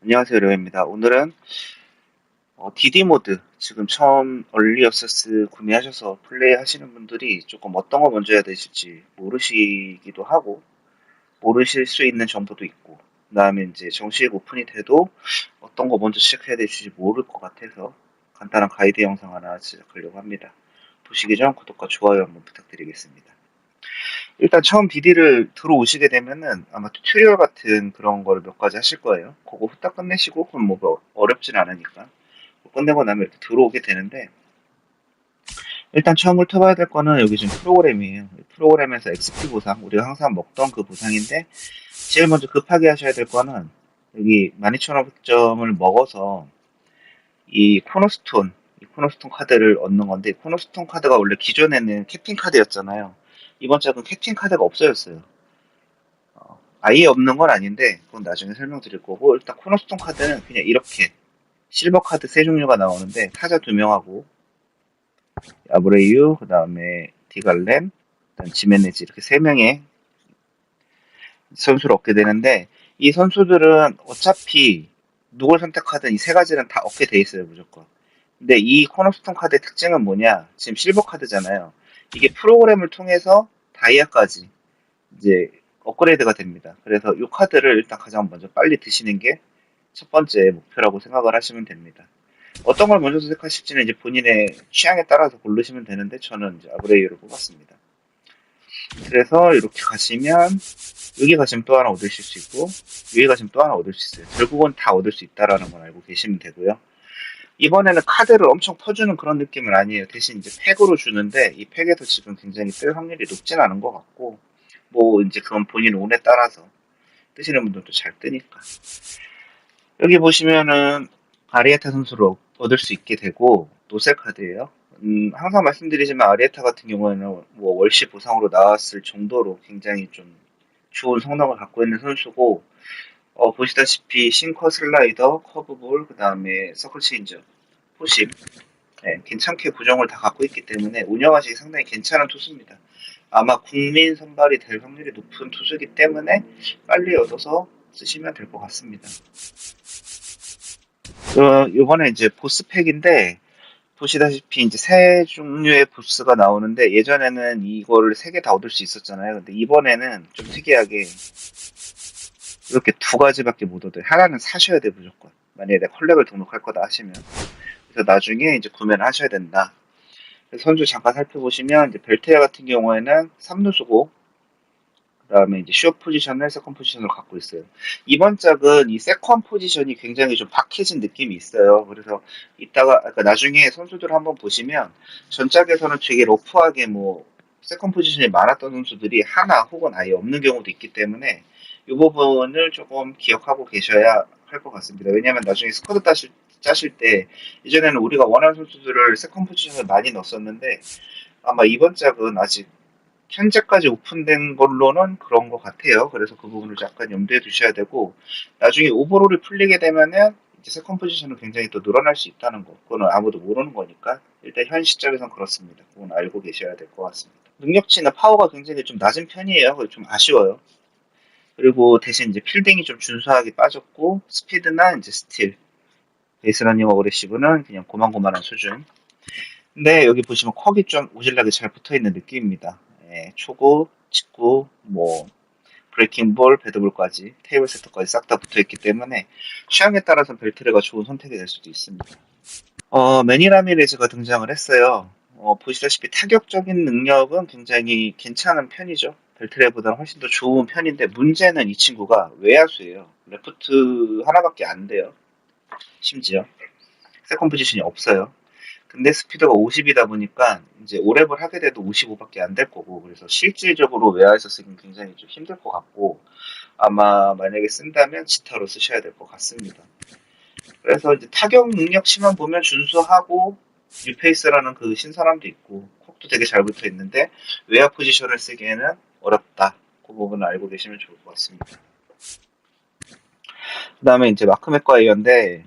안녕하세요, 려입니다. 오늘은 어, DD 모드 지금 처음 얼리 액세스 구매하셔서 플레이 하시는 분들이 조금 어떤 거 먼저 해야 되실지 모르시기도 하고 모르실 수 있는 정보도 있고 그 다음에 이제 정식 오픈이 돼도 어떤 거 먼저 시작해야 될지 모를 것 같아서 간단한 가이드 영상 하나 제작하려고 합니다. 보시기 전 구독과 좋아요 한번 부탁드리겠습니다. 일단 처음 DD를 들어오시게 되면은 아마 튜토리얼 같은 그런 걸 몇 가지 하실 거예요. 그거 후딱 끝내시고 그럼 뭐 어렵진 않으니까 끝내고 나면 이렇게 들어오게 되는데 일단 처음 훑어봐야 될 거는 여기 지금 프로그램이에요. 프로그램에서 XP 보상 우리가 항상 먹던 그 보상인데 제일 먼저 급하게 하셔야 될 거는 여기 12,500점을 먹어서 이 코너스톤 이 코너스톤 카드를 얻는 건데 코너스톤 카드가 원래 기존에는 캡틴 카드였잖아요. 이번 짝은 캡틴 카드가 없어졌어요. 어, 아예 없는 건 아닌데 그건 나중에 설명드릴 거고 일단 코너스톤 카드는 그냥 이렇게 실버 카드 세 종류가 나오는데 타자 두 명하고 아브레이유 그 다음에 디갈렌 그다음 지메네지 이렇게 세 명의 선수를 얻게 되는데 이 선수들은 어차피 누굴 선택하든 이 세 가지는 다 얻게 돼 있어요 무조건. 근데 이 코너스톤 카드의 특징은 뭐냐? 지금 실버 카드잖아요. 이게 프로그램을 통해서 다이아까지 이제 업그레이드가 됩니다. 그래서 이 카드를 일단 가장 먼저 빨리 드시는 게 첫 번째 목표라고 생각을 하시면 됩니다. 어떤 걸 먼저 선택하실지는 이제 본인의 취향에 따라서 고르시면 되는데 저는 이제 아브레이유를 뽑았습니다. 그래서 이렇게 가시면 여기 가시면 또 하나 얻으실 수 있고 여기 가시면 또 하나 얻을 수 있어요. 결국은 다 얻을 수 있다라는 걸 알고 계시면 되고요. 이번에는 카드를 엄청 퍼주는 그런 느낌은 아니에요. 대신 이제 팩으로 주는데 이 팩에서 지금 굉장히 뜰 확률이 높진 않은 것 같고 뭐 이제 그건 본인 운에 따라서 뜨시는 분들도 잘 뜨니까 여기 보시면은 아리에타 선수를 얻을 수 있게 되고 노셀 카드예요. 음, 항상 말씀드리지만 아리에타 같은 경우에는 뭐 월시 보상으로 나왔을 정도로 굉장히 좀 좋은 성능을 갖고 있는 선수고 어, 보시다시피 싱커 슬라이더, 커브볼, 그 다음에 서클 체인저, 포심 네, 괜찮게 구정을 다 갖고 있기 때문에 운영하시기 상당히 괜찮은 투수입니다. 아마 국민 선발이 될 확률이 높은 투수이기 때문에 빨리 얻어서 쓰시면 될 것 같습니다. 어, 이번에 이제 보스 팩인데 보시다시피 이제 세 종류의 보스가 나오는데 예전에는 이거를 세 개 다 얻을 수 있었잖아요. 근데 이번에는 좀 특이하게 이렇게 두 가지밖에 못 얻어요. 하나는 사셔야 돼 무조건. 만약에 내가 컬렉을 등록할 거다 하시면 그래서 나중에 이제 구매를 하셔야 된다. 선수 잠깐 살펴보시면 이제 벨테아 같은 경우에는 3루수고 그 다음에 이제 슈어 포지션을 세컨 포지션으로 갖고 있어요. 이번 짝은 이 세컨 포지션이 굉장히 좀 박해진 느낌이 있어요. 그래서 이따가, 그러니까 나중에 선수들 한번 보시면 전 짝에서는 되게 러프하게 뭐 세컨 포지션이 많았던 선수들이 하나 혹은 아예 없는 경우도 있기 때문에 이 부분을 조금 기억하고 계셔야 할 것 같습니다. 왜냐하면 나중에 스쿼드 따실, 짜실 때 이전에는 우리가 원하는 선수들을 세컨 포지션을 많이 넣었었는데 아마 이번 짝은 아직 현재까지 오픈된 걸로는 그런 것 같아요. 그래서 그 부분을 약간 염두에 두셔야 되고 나중에 오버롤이 풀리게 되면은 이제 세컨 포지션은 굉장히 또 늘어날 수 있다는 거. 그거는 아무도 모르는 거니까 일단 현 시점에선 그렇습니다. 그건 알고 계셔야 될 것 같습니다. 능력치나 파워가 굉장히 좀 낮은 편이에요. 좀 아쉬워요. 그리고 대신 이제 필딩이 좀 준수하게 빠졌고 스피드나 이제 스틸 베이스러닝 어그레시브는 그냥 고만고만한 수준. 근데 여기 보시면 컵이 좀 오질나게 잘 붙어 있는 느낌입니다. 예, 초구, 직구, 뭐 브레이킹 볼, 배드볼까지 테이블 세터까지 싹 다 붙어 있기 때문에 취향에 따라서 벨트레가 좋은 선택이 될 수도 있습니다. 어, 매니라미레즈가 등장을 했어요. 어, 보시다시피 타격적인 능력은 굉장히 괜찮은 편이죠. 벨트레보다는 훨씬 더 좋은 편인데 문제는 이 친구가 외야수예요. 레프트 하나밖에 안 돼요. 심지어 세컨 포지션이 없어요. 근데 스피드가 50이다 보니까 이제 오랩을 하게 돼도 55밖에 안 될 거고 그래서 실질적으로 외야에서 쓰기는 굉장히 좀 힘들 것 같고 아마 만약에 쓴다면 지타로 쓰셔야 될 것 같습니다. 그래서 이제 타격 능력치만 보면 준수하고 뉴페이스라는 그 신선함도 있고 콕도 되게 잘 붙어 있는데 외야 포지션을 쓰기에는 어렵다. 그 부분을 알고 계시면 좋을 것 같습니다. 그 다음에 이제 마크 맥과 이어인데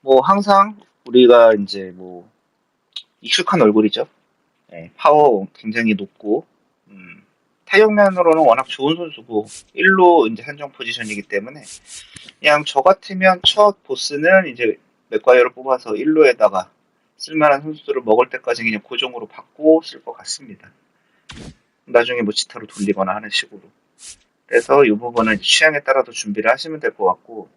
뭐 항상 우리가 이제 뭐 익숙한 얼굴이죠. 네, 파워 굉장히 높고 음, 타격면으로는 워낙 좋은 선수고 1로 이제 한정 포지션이기 때문에 그냥 저 같으면 첫 보스는 이제 맥과이어를 뽑아서 1로에다가 쓸만한 선수들을 먹을 때까지 그냥 고정으로 받고 쓸 것 같습니다. 나중에 뭐 지타로 돌리거나 하는 식으로. 그래서 이 부분은 취향에 따라서 준비를 하시면 될 것 같고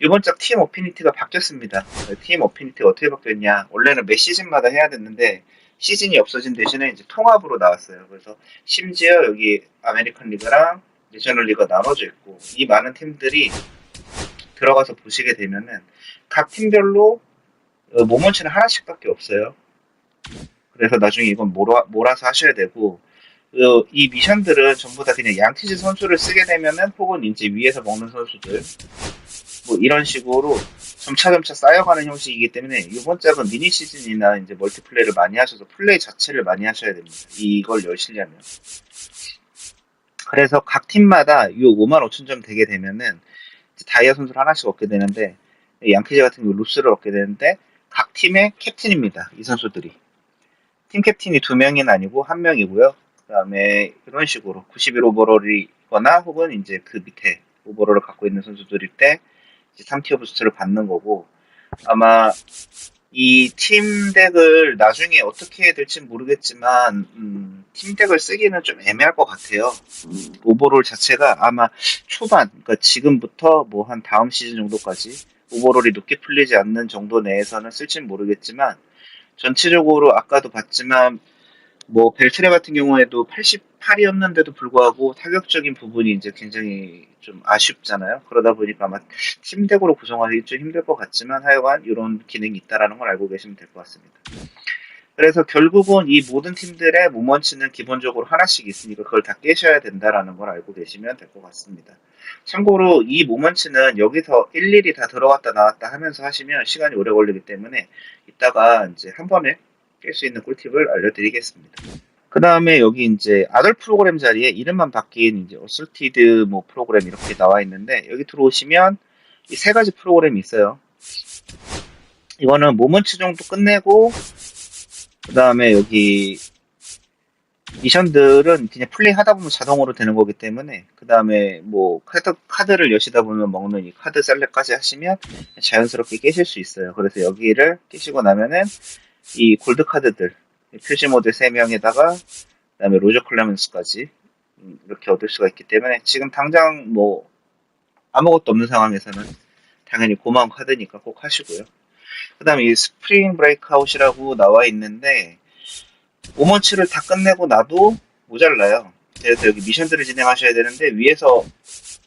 이번 작 팀 어피니티가 바뀌었습니다. 팀 어피니티가 어떻게 바뀌었냐? 원래는 매 시즌마다 해야 됐는데 시즌이 없어진 대신에 이제 통합으로 나왔어요. 그래서 심지어 여기 아메리칸 리그랑 내셔널 리그가 나눠져 있고 이 많은 팀들이 들어가서 보시게 되면은 각 팀별로 어, 모먼치는 하나씩밖에 없어요. 그래서 나중에 이건 몰아, 몰아서 하셔야 되고 어, 이 미션들은 전부 다 그냥 양키즈 선수를 쓰게 되면은 혹은 이제 위에서 먹는 선수들 뭐 이런 식으로 점차점차 쌓여가는 형식이기 때문에 이번 작은 미니 시즌이나 이제 멀티플레이를 많이 하셔서 플레이 자체를 많이 하셔야 됩니다. 이걸 열시려면. 그래서 각 팀마다 이 5만 5천 점 되게 되면은 다이아 선수를 하나씩 얻게 되는데 양키즈 같은 경우 루스를 얻게 되는데 각 팀의 캡틴입니다. 이 선수들이. 팀 캡틴이 두 명은 아니고 한 명이고요. 그 다음에 이런 식으로 91 오버롤이거나 혹은 이제 그 밑에 오버롤을 갖고 있는 선수들일 때 이제 3티어 부스트를 받는 거고 아마 이 팀 덱을 나중에 어떻게 해야 될지 모르겠지만 음, 팀 덱을 쓰기는 좀 애매할 것 같아요. 음, 오버롤 자체가 아마 초반 그러니까 지금부터 뭐 한 다음 시즌 정도까지 오버롤이 높게 풀리지 않는 정도 내에서는 쓸진 모르겠지만 전체적으로 아까도 봤지만 뭐 벨트레 같은 경우에도 88이었는데도 불구하고 타격적인 부분이 이제 굉장히 좀 아쉽잖아요. 그러다 보니까 아마 팀덱으로 구성하기 좀 힘들 것 같지만 하여간 이런 기능이 있다라는 걸 알고 계시면 될 것 같습니다. 그래서 결국은 이 모든 팀들의 모먼치는 기본적으로 하나씩 있으니까 그걸 다 깨셔야 된다라는 걸 알고 계시면 될 것 같습니다. 참고로 이 모먼치는 여기서 일일이 다 들어갔다 나왔다 하면서 하시면 시간이 오래 걸리기 때문에 이따가 이제 한 번에 깰수 있는 꿀팁을 알려드리겠습니다. 그 다음에 여기 이제 아들 프로그램 자리에 이름만 바뀐 이제 어설티드 뭐 프로그램 이렇게 나와 있는데 여기 들어오시면 이 세 가지 프로그램이 있어요. 이거는 모먼치 정도 끝내고 그 다음에 여기 미션들은 그냥 플레이 하다 보면 자동으로 되는 거기 때문에 그 다음에 뭐 카드, 카드를 여시다 보면 먹는 이 카드 셀렉까지 하시면 자연스럽게 깨실 수 있어요. 그래서 여기를 깨시고 나면은 이 골드 카드들 표시 모드 3명에다가 그 다음에 로저 클레멘스까지 음, 이렇게 얻을 수가 있기 때문에 지금 당장 뭐 아무것도 없는 상황에서는 당연히 고마운 카드니까 꼭 하시고요. 그 다음에 이 스프링 브레이크 아웃이라고 나와 있는데 오먼치를 다 끝내고 나도 모자라요. 그래서 여기 미션들을 진행하셔야 되는데 위에서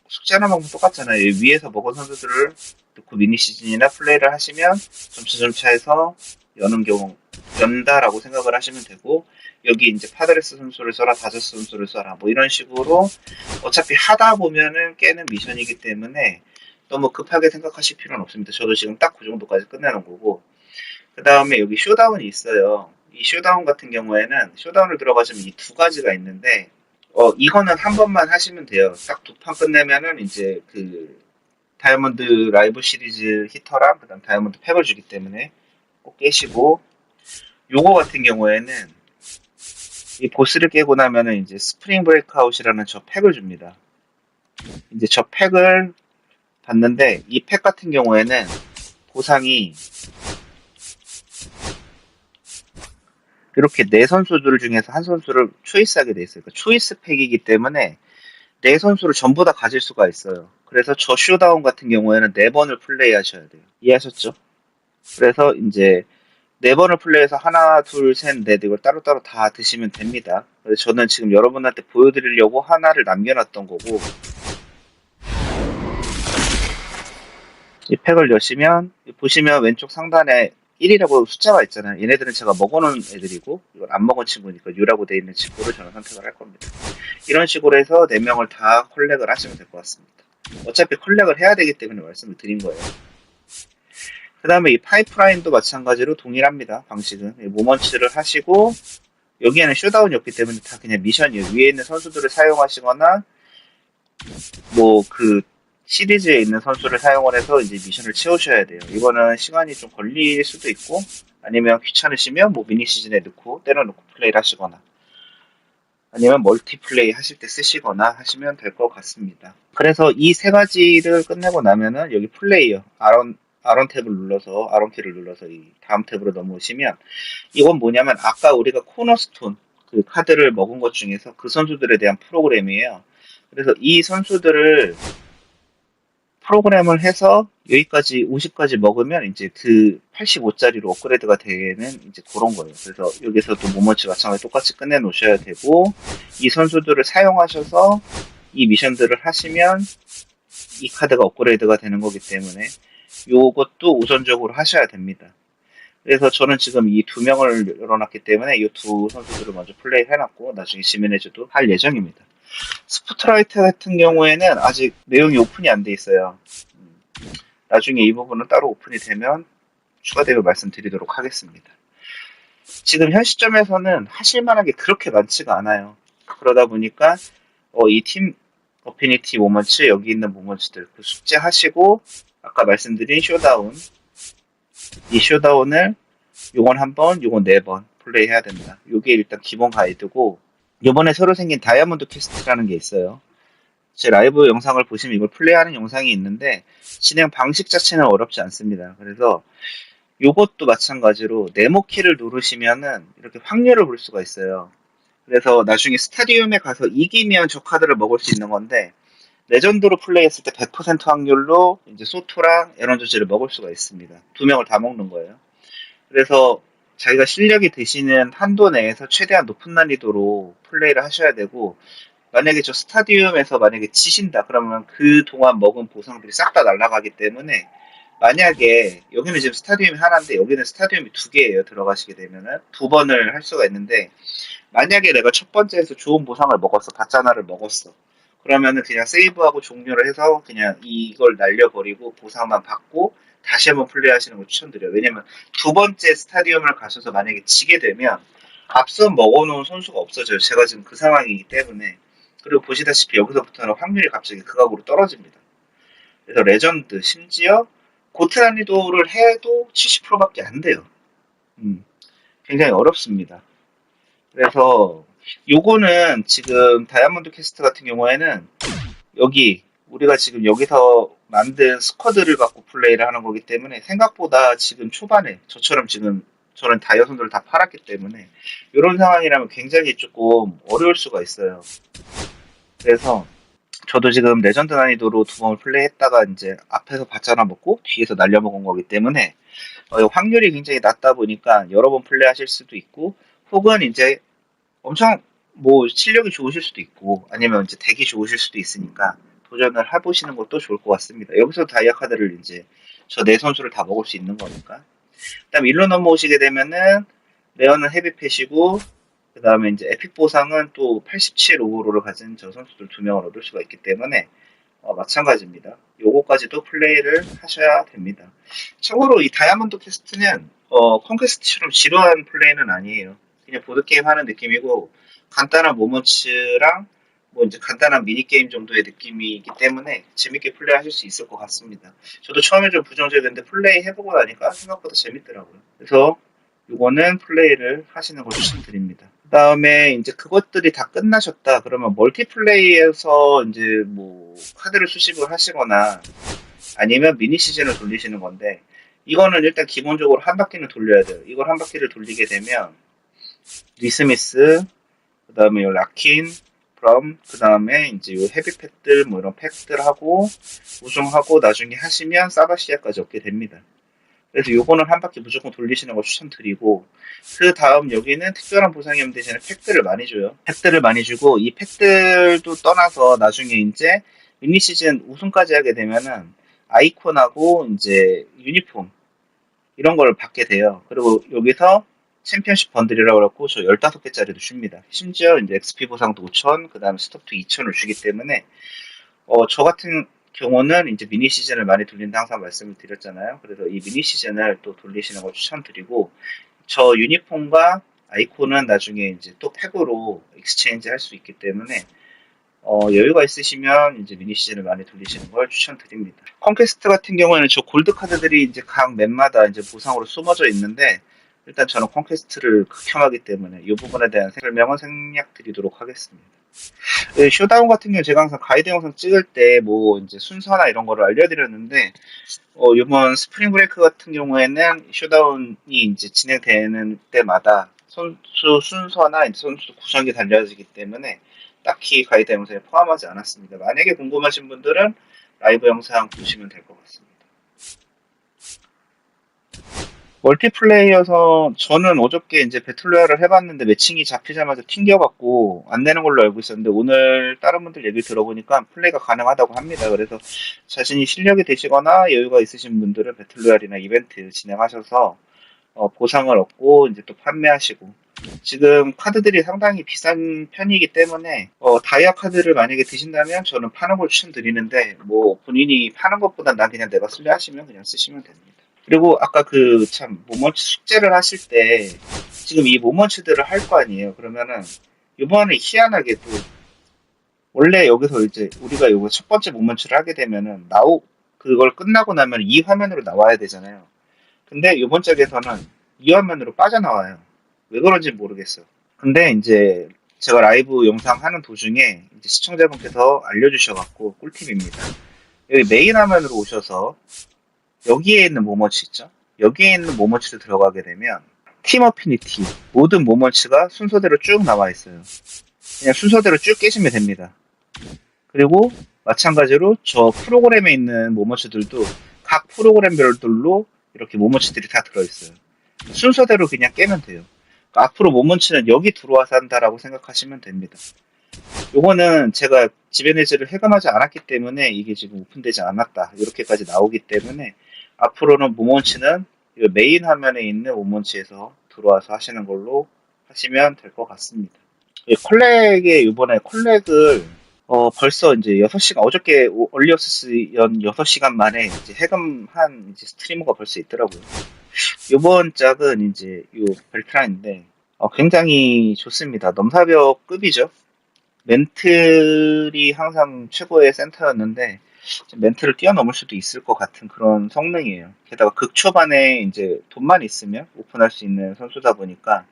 숙제하는 방법 똑같잖아요. 위에서 먹은 선수들을 넣고 미니 시즌이나 플레이를 하시면 점차 점차해서 여는 경우 연다라고 생각을 하시면 되고 여기 이제 파드레스 선수를 써라 다저스 선수를 써라 뭐 이런 식으로 어차피 하다 보면은 깨는 미션이기 때문에 너무 급하게 생각하실 필요는 없습니다. 저도 지금 딱 그 정도까지 끝내는 거고 그 다음에 여기 쇼다운이 있어요. 이 쇼다운 같은 경우에는 쇼다운을 들어가시면 이 두 가지가 있는데 어 이거는 한 번만 하시면 돼요. 딱 두 판 끝내면은 이제 그 다이아몬드 라이브 시리즈 히터랑 그다음 다이아몬드 팩을 주기 때문에 꼭 깨시고 요거 같은 경우에는 이 보스를 깨고 나면은 이제 스프링 브레이크 아웃이라는 저 팩을 줍니다. 이제 저 팩을 봤는데 이 팩 같은 경우에는 보상이 이렇게 네 선수들 중에서 한 선수를 초이스하게 돼 있어요. 그러니까 초이스 팩이기 때문에 네 선수를 전부 다 가질 수가 있어요. 그래서 저 쇼다운 같은 경우에는 네 번을 플레이하셔야 돼요. 이해하셨죠? 그래서 이제 네 번을 플레이해서 하나, 둘, 셋, 넷 이걸 따로따로 다 드시면 됩니다. 그래서 저는 지금 여러분한테 보여드리려고 하나를 남겨놨던 거고 이 팩을 여시면 보시면 왼쪽 상단에 1이라고 숫자가 있잖아요. 얘네들은 제가 먹어놓은 애들이고 이걸 안 먹은 친구니까 U라고 되어 있는 친구를 저는 선택을 할 겁니다. 이런 식으로 해서 4명을 다 컬렉을 하시면 될 것 같습니다. 어차피 컬렉을 해야 되기 때문에 말씀을 드린 거예요. 그 다음에 이 파이프라인도 마찬가지로 동일합니다. 방식은 모먼치를 하시고 여기에는 쇼다운이 없기 때문에 다 그냥 미션이에요. 위에 있는 선수들을 사용하시거나 뭐 그 시리즈에 있는 선수를 사용을 해서 이제 미션을 채우셔야 돼요. 이거는 시간이 좀 걸릴 수도 있고 아니면 귀찮으시면 뭐 미니 시즌에 넣고 때려넣고 플레이를 하시거나 아니면 멀티플레이 하실 때 쓰시거나 하시면 될 것 같습니다. 그래서 이 세 가지를 끝내고 나면은 여기 플레이어 아론 아론 탭을 눌러서 아론 키를 눌러서 이 다음 탭으로 넘어오시면 이건 뭐냐면 아까 우리가 코너스톤 그 카드를 먹은 것 중에서 그 선수들에 대한 프로그램이에요. 그래서 이 선수들을 프로그램을 해서 여기까지 50까지 먹으면 이제 그 85짜리로 업그레이드가 되는 이제 그런 거예요. 그래서 여기서도 모먼츠 마찬가지 똑같이 끝내 놓으셔야 되고 이 선수들을 사용하셔서 이 미션들을 하시면 이 카드가 업그레이드가 되는 거기 때문에 요것도 우선적으로 하셔야 됩니다. 그래서 저는 지금 이 두 명을 열어놨기 때문에 이 두 선수들을 먼저 플레이 해놨고 나중에 지민해줘도 할 예정입니다. 스포트라이트 같은 경우에는 아직 내용이 오픈이 안 돼 있어요. 음, 나중에 이 부분은 따로 오픈이 되면 추가되면 말씀드리도록 하겠습니다. 지금 현 시점에서는 하실 만한 게 그렇게 많지가 않아요. 그러다 보니까 어, 이팀 어피니티 모먼츠 여기 있는 모먼츠들 그 숙제 하시고 아까 말씀드린 쇼다운 이 쇼다운을 요건 한 번, 요건 네 번 플레이 해야 된다. 요게 일단 기본 가이드고 요번에 새로 생긴 다이아몬드 퀘스트라는 게 있어요. 제 라이브 영상을 보시면 이걸 플레이하는 영상이 있는데 진행 방식 자체는 어렵지 않습니다. 그래서 요것도 마찬가지로 네모키를 누르시면은 이렇게 확률을 볼 수가 있어요. 그래서 나중에 스타디움에 가서 이기면 저 카드를 먹을 수 있는 건데 레전드로 플레이했을 때 100% 확률로 이제 소토랑 에런저지를 먹을 수가 있습니다. 두 명을 다 먹는 거예요. 그래서 자기가 실력이 되시는 한도 내에서 최대한 높은 난이도로 플레이를 하셔야 되고 만약에 저 스타디움에서 만약에 지신다 그러면 그 동안 먹은 보상들이 싹 다 날아가기 때문에 만약에 여기는 지금 스타디움이 하나인데 여기는 스타디움이 두 개예요 들어가시게 되면은 두 번을 할 수가 있는데 만약에 내가 첫 번째에서 좋은 보상을 먹었어 가짜나를 먹었어 그러면은 그냥 세이브하고 종료를 해서 그냥 이걸 날려버리고 보상만 받고 다시 한번 플레이하시는 걸 추천드려요. 왜냐면 두 번째 스타디움을 가셔서 만약에 지게 되면 앞서 먹어놓은 선수가 없어져요. 제가 지금 그 상황이기 때문에 그리고 보시다시피 여기서부터는 확률이 갑자기 극악으로 떨어집니다. 그래서 레전드 심지어 고트 난이도를 해도 70%밖에 안 돼요. 음, 굉장히 어렵습니다. 그래서 요거는 지금 다이아몬드 캐스트 같은 경우에는 여기 우리가 지금 여기서 만든 스쿼드를 갖고 플레이를 하는 거기 때문에 생각보다 지금 초반에 저처럼 지금 저는 다이아 선수를 다 팔았기 때문에 이런 상황이라면 굉장히 조금 어려울 수가 있어요. 그래서 저도 지금 레전드 난이도로 두 번을 플레이했다가 이제 앞에서 받잖아 먹고 뒤에서 날려먹은 거기 때문에 어, 확률이 굉장히 낮다 보니까 여러 번 플레이하실 수도 있고 혹은 이제 엄청 뭐 실력이 좋으실 수도 있고 아니면 이제 덱이 좋으실 수도 있으니까 도전을 해보시는 것도 좋을 것 같습니다. 여기서 다이아 카드를 이제 저 네 선수를 다 먹을 수 있는 거니까. 그다음 일로 넘어오시게 되면은 레어는 헤비펫이고 그 다음에 이제 에픽 보상은 또 87 오버로를 가진 저 선수들 두 명을 얻을 수가 있기 때문에 어, 마찬가지입니다. 요거까지도 플레이를 하셔야 됩니다. 참고로 이 다이아몬드 퀘스트는 어, 컨퀘스트처럼 지루한 플레이는 아니에요. 그냥 보드게임 하는 느낌이고 간단한 모먼츠랑 뭐 이제 간단한 미니게임 정도의 느낌이기 때문에 재밌게 플레이하실 수 있을 것 같습니다. 저도 처음에 좀 부정적이었는데 플레이 해보고 나니까 생각보다 재밌더라고요. 그래서 이거는 플레이를 하시는 걸 추천드립니다. 그 다음에 이제 그것들이 다 끝나셨다. 그러면 멀티플레이에서 이제 뭐 카드를 수집을 하시거나 아니면 미니 시즌을 돌리시는 건데 이거는 일단 기본적으로 한 바퀴는 돌려야 돼요. 이걸 한 바퀴를 돌리게 되면 리스미스, 그 다음에 라킨, 그럼 그 다음에 이제 요 헤비팩들 뭐 이런 팩들 하고 우승하고 나중에 하시면 사바시아까지 얻게 됩니다. 그래서 요거는 한 바퀴 무조건 돌리시는 걸 추천드리고 그 다음 여기는 특별한 보상이 없는 대신에 팩들을 많이 줘요. 팩들을 많이 주고 이 팩들도 떠나서 나중에 이제 미니 시즌 우승까지 하게 되면은 아이콘하고 이제 유니폼 이런 걸 받게 돼요. 그리고 여기서 챔피언십 번들이라고 그랬고 저 15개짜리도 줍니다. 심지어 이제 XP 보상도 5,000, 그 다음에 스톱도 2,000을 주기 때문에 어, 저 같은 경우는 이제 미니 시즌을 많이 돌린다 항상 말씀을 드렸잖아요. 그래서 이 미니 시즌을 또 돌리시는 걸 추천드리고 저 유니폼과 아이콘은 나중에 이제 또 팩으로 익스체인지 할 수 있기 때문에 어, 여유가 있으시면 이제 미니 시즌을 많이 돌리시는 걸 추천드립니다. 컨퀘스트 같은 경우에는 저 골드 카드들이 이제 각 맵마다 이제 보상으로 숨어져 있는데 일단 저는 콘퀘스트를 극혐하기 때문에 이 부분에 대한 설명은 생략 드리도록 하겠습니다. 네, 쇼다운 같은 경우 제가 항상 가이드 영상 찍을 때 뭐 이제 순서나 이런 거를 알려드렸는데 어, 이번 스프링 브레이크 같은 경우에는 쇼다운이 이제 진행되는 때마다 선수 순서나 선수 구성이 달려지기 때문에 딱히 가이드 영상에 포함하지 않았습니다. 만약에 궁금하신 분들은 라이브 영상 보시면 될 것 같습니다. 멀티플레이어서 저는 어저께 이제 배틀로얄을 해봤는데 매칭이 잡히자마자 튕겨갖고 안 되는 걸로 알고 있었는데 오늘 다른 분들 얘기 들어보니까 플레이가 가능하다고 합니다. 그래서 자신이 실력이 되시거나 여유가 있으신 분들은 배틀로얄이나 이벤트 진행하셔서 어, 보상을 얻고 이제 또 판매하시고 지금 카드들이 상당히 비싼 편이기 때문에 어, 다이아 카드를 만약에 드신다면 저는 파는 걸 추천드리는데 뭐 본인이 파는 것보다 난 그냥 내가 쓸래 하시면 그냥 쓰시면 됩니다. 그리고 아까 그 참 모먼츠 숙제를 하실 때 지금 이 모먼츠들을 할 거 아니에요. 그러면은 이번에 희한하게도 원래 여기서 이제 우리가 이거 첫 번째 모먼츠를 하게 되면은 나오 그걸 끝나고 나면 이 화면으로 나와야 되잖아요. 근데 이번 짝에서는 이 화면으로 빠져나와요. 왜 그런지 모르겠어요. 근데 이제 제가 라이브 영상 하는 도중에 시청자분께서 알려주셔갖고 꿀팁입니다. 여기 메인 화면으로 오셔서 여기에 있는 모먼치 있죠? 여기에 있는 모먼치를 들어가게 되면 팀 어피니티 모든 모먼치가 순서대로 쭉 나와 있어요. 그냥 순서대로 쭉 깨시면 됩니다. 그리고 마찬가지로 저 프로그램에 있는 모먼치들도 각 프로그램별로 이렇게 모먼치들이 다 들어있어요. 순서대로 그냥 깨면 돼요. 그러니까 앞으로 모먼치는 여기 들어와서 한다라고 생각하시면 됩니다. 요거는 제가 지벤에즈를 해감하지 않았기 때문에 이게 지금 오픈되지 않았다. 이렇게까지 나오기 때문에 앞으로는 모먼치는 이 메인 화면에 있는 모먼치에서 들어와서 하시는 걸로 하시면 될 것 같습니다. 이 컬렉에 이번에 컬렉을 어, 벌써 이제 6시간, 어저께 얼리어스스 연 6시간 만에 이제 해금한 이제 스트리머가 벌써 있더라고요. 이번 짝은 이제 요 벨트라인데, 어, 굉장히 좋습니다. 넘사벽급이죠. 멘틀이 항상 최고의 센터였는데, 멘트를 뛰어넘을 수도 있을 것 같은 그런 성능이에요. 게다가 극초반에 이제 돈만 있으면 오픈할 수 있는 선수다 보니까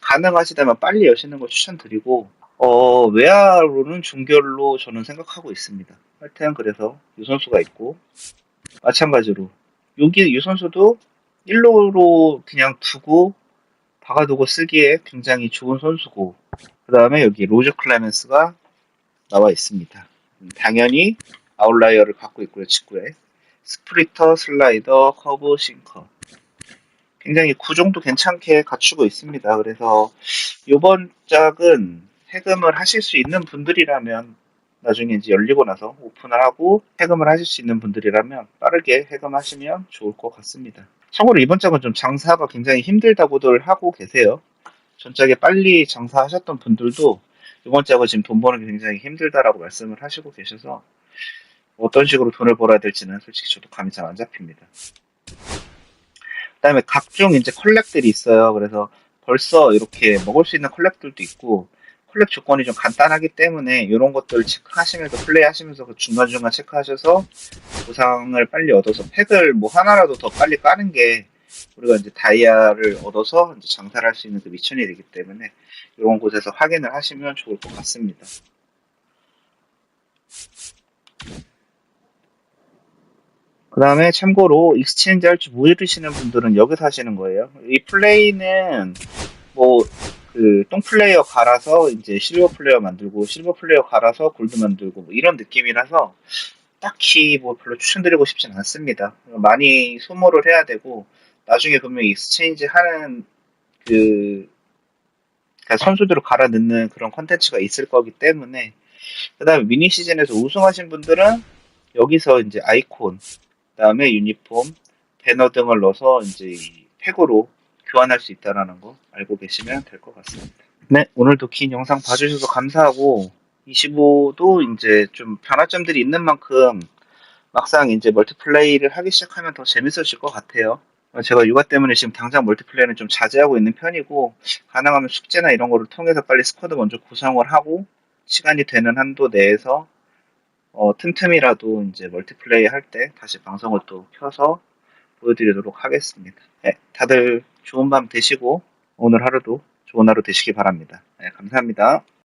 가능하시다면 빨리 여시는 걸 추천드리고 어, 외야로는 중결로 저는 생각하고 있습니다. 하여튼 그래서 유 선수가 있고 마찬가지로 여기 유 선수도 1로로 그냥 두고 박아두고 쓰기에 굉장히 좋은 선수고 그 다음에 여기 로저 클레멘스가 나와 있습니다. 당연히 아웃라이어를 갖고 있고요, 직구에. 스프리터, 슬라이더, 커브, 싱커. 굉장히 구종도 괜찮게 갖추고 있습니다. 그래서 이번 짝은 해금을 하실 수 있는 분들이라면 나중에 이제 열리고 나서 오픈을 하고 해금을 하실 수 있는 분들이라면 빠르게 해금하시면 좋을 것 같습니다. 참고로 이번 짝은 좀 장사가 굉장히 힘들다고들 하고 계세요. 전짝에 빨리 장사하셨던 분들도 이번 짝은 지금 돈 버는 게 굉장히 힘들다라고 말씀을 하시고 계셔서 어떤 식으로 돈을 벌어야 될지는 솔직히 저도 감이 잘 안 잡힙니다. 그다음에 각종 이제 컬렉들이 있어요. 그래서 벌써 이렇게 먹을 수 있는 컬렉들도 있고 컬렉 조건이 좀 간단하기 때문에 이런 것들 체크하시면서 플레이하시면서 그 중간중간 체크하셔서 보상을 빨리 얻어서 팩을 뭐 하나라도 더 빨리 까는 게 우리가 이제 다이아를 얻어서 이제 장사를 할 수 있는 그 미천이 되기 때문에 이런 곳에서 확인을 하시면 좋을 것 같습니다. 그 다음에 참고로 익스체인지 할 줄 모르시는 분들은 여기서 하시는 거예요. 이 플레이는 뭐 그 똥 플레이어 갈아서 이제 실버 플레이어 만들고 실버 플레이어 갈아서 골드 만들고 뭐 이런 느낌이라서 딱히 뭐 별로 추천드리고 싶진 않습니다. 많이 소모를 해야 되고 나중에 보면 익스체인지 하는 그 그러니까 선수들을 갈아 넣는 그런 컨텐츠가 있을 거기 때문에 그 다음에 미니 시즌에서 우승하신 분들은 여기서 이제 아이콘 그 다음에 유니폼, 배너 등을 넣어서 이제 팩으로 교환할 수 있다라는 거 알고 계시면 될 것 같습니다. 네, 오늘도 긴 영상 봐주셔서 감사하고 25도 이제 좀 변화점들이 있는 만큼 막상 이제 멀티플레이를 하기 시작하면 더 재밌어질 것 같아요. 제가 육아 때문에 지금 당장 멀티플레이는 좀 자제하고 있는 편이고 가능하면 숙제나 이런 거를 통해서 빨리 스쿼드 먼저 구성을 하고 시간이 되는 한도 내에서 어, 틈틈이라도 이제 멀티플레이 할 때 다시 방송을 또 켜서 보여드리도록 하겠습니다. 네, 다들 좋은 밤 되시고 오늘 하루도 좋은 하루 되시기 바랍니다. 네, 감사합니다.